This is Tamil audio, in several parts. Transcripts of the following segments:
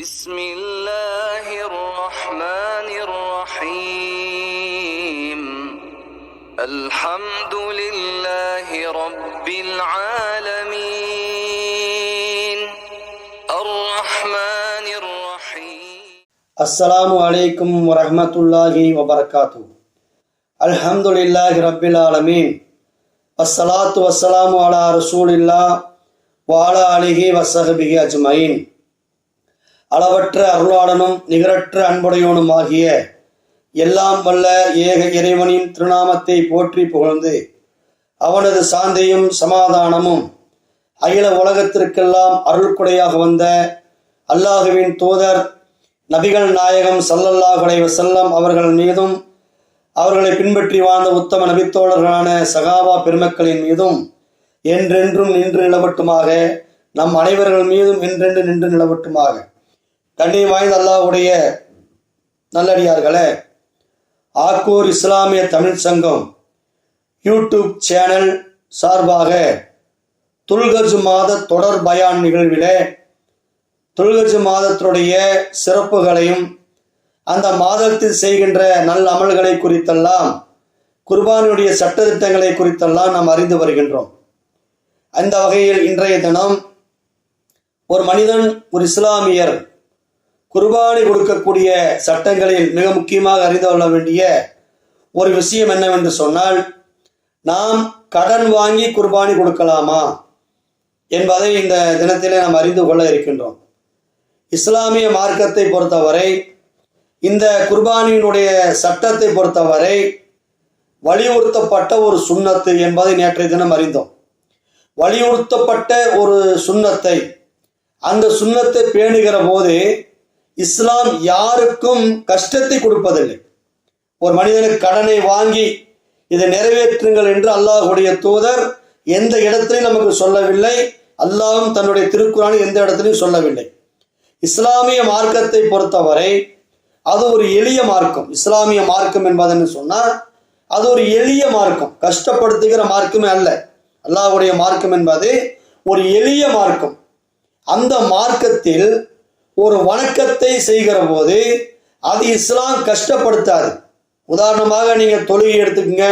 بسم الله الرحمن الرحيم. الحمد لله رب العالمين. الرحمن الرحيم. السلام عليكم ورحمة الله وبركاته. الحمد لله رب العالمين. الصلاة والسلام على رسول الله وعلى آله وصحبه أجمعين. அளவற்ற அருளாளனும் நிகரற்ற அன்புடையவனும் ஆகிய எல்லாம் வல்ல ஏக இறைவனின் திருநாமத்தை போற்றி புகழ்ந்து அவனது சாந்தியும் சமாதானமும் அகில உலகத்திற்கெல்லாம் அருள்குடையாக வந்த அல்லாஹுவின் தூதர் நபிகள் நாயகம் சல்லல்லாஹுடைய செல்லம் அவர்கள் மீதும் அவர்களை பின்பற்றி வாழ்ந்த உத்தம நபித்தோழர்களான சகாபா பெருமக்களின் மீதும் என்றென்றும் நின்று நிலவட்டுமாக நம் அனைவர்கள் மீதும் என்றென்று நின்று நிலவட்டுமாக. கண்ணியம் வாய்ந்த அல்லாவுடைய நல்லடியார்களே ஆக்கூர் இஸ்லாமிய தமிழ் சங்கம் யூடியூப் சேனல் சார்பாக துல்கஜ் மாத தொடர் பயான் நிகழ்விலே துல்கஜ் மாதத்தினுடைய சிறப்புகளையும் அந்த மாதத்தில் செய்கின்ற நல்ல அமல்களை குறித்தெல்லாம் குர்பானியுடைய சட்டத்திட்டங்களை குறித்தெல்லாம் நாம் அறிந்து வருகின்றோம். அந்த வகையில் இன்றைய தினம் ஒரு மனிதன் ஒரு இஸ்லாமியர் குர்பானி கொடுக்கக்கூடிய சட்டங்களில் மிக முக்கியமாக அறிந்து கொள்ள வேண்டிய ஒரு விஷயம் என்னவென்று சொன்னால் நாம் கடன் வாங்கி குர்பானி கொடுக்கலாமா என்பதை இந்த தினத்திலே நாம் அறிந்து கொள்ள இருக்கின்றோம். இஸ்லாமிய மார்க்கத்தை பொறுத்தவரை இந்த குர்பானியினுடைய சட்டத்தை பொறுத்தவரை வலியுறுத்தப்பட்ட ஒரு சுண்ணத்து என்பதை நேற்றைய தினம் அறிந்தோம். வலியுறுத்தப்பட்ட ஒரு சுண்ணத்தை அந்த சுண்ணத்தை பேணுகிற போது இஸ்லாம் யாருக்கும் கஷ்டத்தை கொடுப்பதில்லை. ஒரு மனிதனுக்கு கடனை வாங்கி இதை நிறைவேற்றுங்கள் என்று அல்லாஹுடைய தூதர் எந்த இடத்திலையும் நமக்கு சொல்லவில்லை. அல்லாஹும் தன்னுடைய திருக்குறானை எந்த இடத்திலையும் சொல்லவில்லை. இஸ்லாமிய மார்க்கத்தை பொறுத்தவரை அது ஒரு எளிய மார்க்கம். இஸ்லாமிய மார்க்கம் என்பதுன்னு சொன்னால் அது ஒரு எளிய மார்க்கம். கஷ்டப்படுத்துகிற மார்க்கமே அல்ல. அல்லாஹுடைய மார்க்கம் என்பது ஒரு எளிய மார்க்கம். அந்த மார்க்கத்தில் ஒரு வணக்கத்தை செய்கிற போது அது இஸ்லாம் கஷ்டப்படுத்தாது. உதாரணமாக நீங்கள் தொழுகை எடுத்துக்கங்க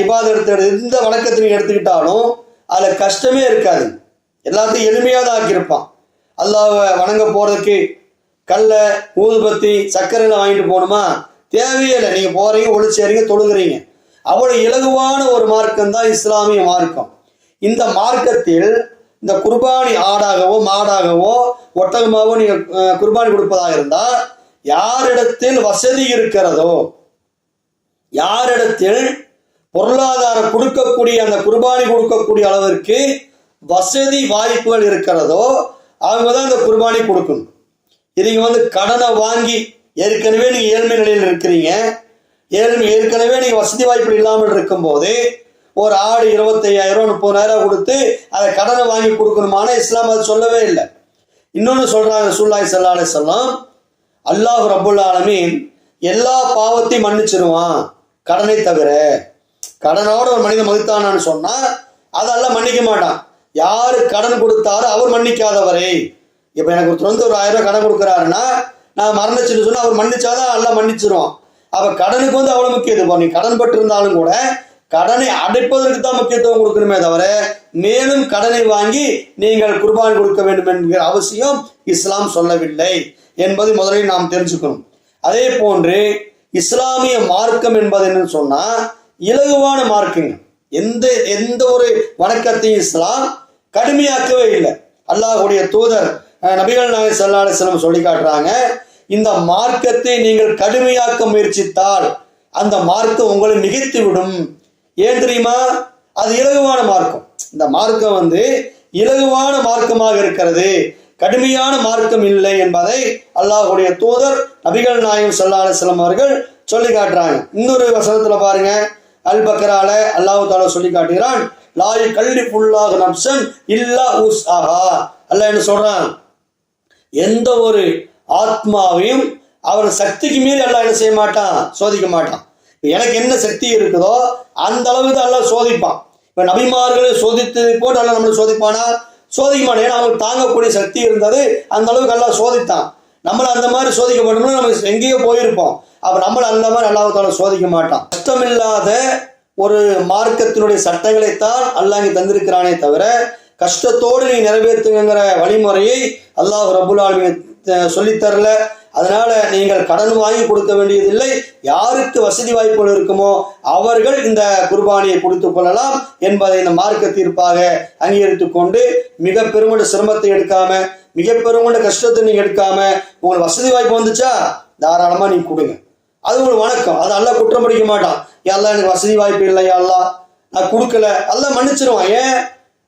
இபாதை எடுத்து எந்த வணக்கத்தை நீங்கள் எடுத்துக்கிட்டாலும் அதில் கஷ்டமே இருக்காது. எல்லாத்தையும் எளிமையாக தான் ஆக்கியிருப்பான். அல்லாவை வணங்க போகிறதுக்கு கல்லை ஊதுபத்தி சர்க்கரையில் வாங்கிட்டு போகணுமா? தேவையே இல்லை. நீங்கள் போகிறீங்க ஒளிச்சேறீங்க தொழுகிறீங்க. அவ்வளோ இலகுவான ஒரு மார்க்கம் தான் இஸ்லாமிய மார்க்கம். இந்த மார்க்கத்தில் இந்த குர்பானி ஆடாகவோ மாடாகவோ ஒட்டகமாகவோ நீங்கள் குர்பானி கொடுப்பதாக இருந்தால் யாரிடத்தில் வசதி இருக்கிறதோ யாரிடத்தில் பொருளாதாரம் கொடுக்கக்கூடிய அந்த குர்பானி கொடுக்கக்கூடிய அளவிற்கு வசதி வாய்ப்புகள் இருக்கிறதோ அவங்க தான் அந்த குர்பானி கொடுக்கணும். இதுங்க வந்து கடனை வாங்கி ஏற்கனவே நீங்கள் ஏழ்மை நிலையில் இருக்கிறீங்க. ஏழ்மை ஏற்கனவே நீங்கள் வசதி வாய்ப்பு இல்லாமல் இருக்கும்போது ஒரு ஆடு இருபத்தையாயிரம் முப்பதாயிரம் கொடுத்து அதை கடனை வாங்கி கொடுக்கணுமான இஸ்லாம் அது சொல்லவே இல்லை. இன்னொன்று சொல்கிறாங்க சுல்லாய் சல்லாலே சொல்லாம் அல்லாஹ் ரபுல் ஆலமீன் எல்லா பாவத்தையும் மன்னிச்சிருவான் கடனை தவிர. கடனோட ஒரு மனிதன் மதித்தானான்னு சொன்னால் அதெல்லாம் மன்னிக்க மாட்டான். யாரு கடன் கொடுத்தாரோ அவர் மன்னிக்காதவரே. இப்போ எனக்கு ஒருத்தர் வந்து ஒரு ஆயிரம் ரூபாய் கடன் கொடுக்குறாருன்னா நான் மறந்துச்சுன்னு சொன்னால் அவர் மன்னிச்சாதான் எல்லாம் மன்னிச்சிருவான். அப்போ கடனுக்கு வந்து அவ்வளோ முக்கியத்துவம். நீ கடன் பட்டிருந்தாலும் கூட கடனை அடைப்பதற்கு தான் முக்கியத்துவம் கொடுக்கணுமே தவிர மேலும் கடனை வாங்கி நீங்கள் குர்பான் கொடுக்க வேண்டும் என்கிற அவசியம் இஸ்லாம் சொல்லவில்லை என்பதை முதலில் நாம் தெரிஞ்சுக்கணும். அதே போன்று இஸ்லாமிய மார்க்கம் என்பது என்னன்னு சொன்னா இலகுவான மார்க்குங்க. எந்த எந்த ஒரு வணக்கத்தையும் இஸ்லாம் கடுமையாக்கவே இல்லை. அல்லாஹுடைய தூதர் நபிகள் நாயகம் ஸல்லல்லாஹு சொல்லி காட்டுறாங்க இந்த மார்க்கத்தை நீங்கள் கடுமையாக்க முயற்சித்தால் அந்த மார்க்கம் உங்களை மிகைத்து விடும் ஏன் தெரியுமா? அது இலகுவான மார்க்கம். இந்த மார்க்கம் வந்து இலகுவான மார்க்கமாக இருக்கிறது. கடுமையான மார்க்கம் இல்லை என்பதை அல்லாஹுடைய தூதர் நபிகள் நாயம் ஸல்லல்லாஹு அலைஹி அவர்கள் சொல்லி காட்டுறாங்க. இன்னொரு வசனத்துல பாருங்க. அல் பக்கரால அல்லாஹு தாலா சொல்லி காட்டுகிறான் லாய் கல்வி புல்லாக நப்சன் இல்லா உஸ் ஆஹா அல்லாஹ் என்ன சொல்றான்? எந்த ஒரு ஆத்மாவையும் அவர் சக்திக்கு மீறி எல்லாம் என்ன செய்ய மாட்டான்? சோதிக்க மாட்டான். எனக்கு என்ன சக்தி இருக்குதோ அந்த அளவுக்கு தான் சோதிப்பான். இப்ப நபிமார்களை சோதித்து போட்டு அல்லாஹ் நம்மளை சோதிப்பானா? சோதிக்க ஏன்னா அவங்களுக்கு தாங்கக்கூடிய சக்தி இருந்தது அந்த அளவுக்கு எல்லாம் சோதித்தான். நம்மள அந்த மாதிரி சோதிக்கப்பட்டோம்னா நம்ம எங்கேயோ போயிருப்போம். அப்ப நம்மள அந்த மாதிரி அல்லாஹால சோதிக்க மாட்டான். கஷ்டமில்லாத ஒரு மார்க்கத்தினுடைய சட்டங்களைத்தான் அல்லாஹ் இங்கே தந்திருக்கிறானே தவிர கஷ்டத்தோடு நீ நிறைவேற்றுங்கிற வழிமுறையை அல்லாஹ் ரபுல் ஆலமீன் சொல்லித்தரல அதனால நீங்கள் கடன் வாங்கி கொடுக்க வேண்டியதில்லை. யாருக்கு வசதி வாய்ப்புகள் இருக்குமோ அவர்கள் இந்த குர்பானியை கொடுத்துக் கொள்ளலாம் என்பதை இந்த மார்க்க தீர்ப்பாக அங்கீகரித்து கொண்டு மிக பெருமண்ட சிரமத்தை எடுக்காம மிக பெருமண்ட கஷ்டத்தை நீங்க எடுக்காம உங்களுக்கு வசதி வாய்ப்பு வந்துச்சா? தாராளமா நீங்க கொடுங்க. அது உங்களுக்கு வணக்கம். அது அல்ல குற்றம் பிடிக்க மாட்டான். எல்லாம் எனக்கு வசதி வாய்ப்பு இல்லை அல்லா? நான் கொடுக்கல. அல்லாஹ் மன்னிச்சிருவான். ஏன்?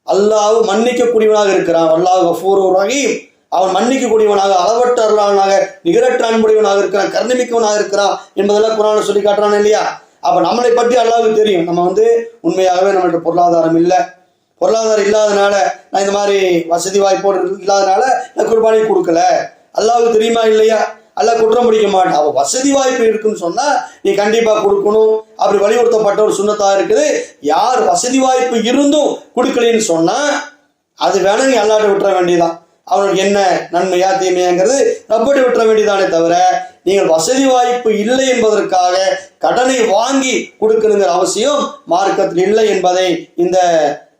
அல்லாஹ் மன்னிக்கக்கூடியவனாக இருக்கிறான். அல்லாஹ் கஃபூர் ரஹீம். அவன் மன்னிக்கக்கூடியவனாக அளவற்ற அருளானாக நிகரற்ற அன்புடையவனாக இருக்கிறான் கருணமிக்கவனாக இருக்கிறான் என்பதெல்லாம் குரான சொல்லி காட்டுறான் இல்லையா? அப்ப நம்மளை பற்றி அல்லாவுக்கு தெரியும். நம்ம வந்து உண்மையாகவே நம்மள்ட்ட பொருளாதாரம் இல்லை. பொருளாதாரம் இல்லாதனால நான் இந்த மாதிரி வசதி வாய்ப்போடு இல்லாதனால நான் குர்பானி கொடுக்கல. அல்லாவுக்கு தெரியுமா இல்லையா? அல்லாஹ் குற்றம் பிடிக்க மாட்டான். அவ வசதி வாய்ப்பு இருக்குன்னு சொன்னா நீ கண்டிப்பா கொடுக்கணும். அப்படி வலியுறுத்தப்பட்ட ஒரு சுண்ணத்தா இருக்குது. யார் வசதி வாய்ப்பு இருந்தும் கொடுக்கலன்னு சொன்னா அது வேணா நீ அல்லாட்ட விட்டுற வேண்டியதான் அவனுக்கு என்ன நன்மையா தீமையாங்கிறது ரப்படி விட்டுற வேண்டியதானே தவிர நீங்கள் வசதி வாய்ப்பு இல்லை என்பதற்காக கடனை வாங்கி கொடுக்கணுங்கிற அவசியம் மார்க்கத்தில் இல்லை என்பதை இந்த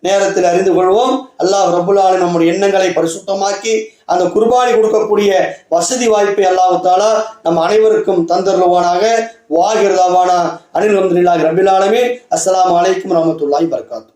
நேரத்தில் அறிந்து கொள்வோம். அல்லாஹ் ரபுல்லாலும் நம்முடைய எண்ணங்களை பரிசுத்தமாக்கி அந்த குர்பானி கொடுக்கக்கூடிய வசதி வாய்ப்பை அல்லாஹ் நம் அனைவருக்கும் தந்தருவானாக வாகிருதாவானா அனில் அஹமதுல்லாஹி ரபில் ஆலமீன். அஸ்லாம் அலைக்கும் ரஹமத்துல்லாஹி பர்காத்து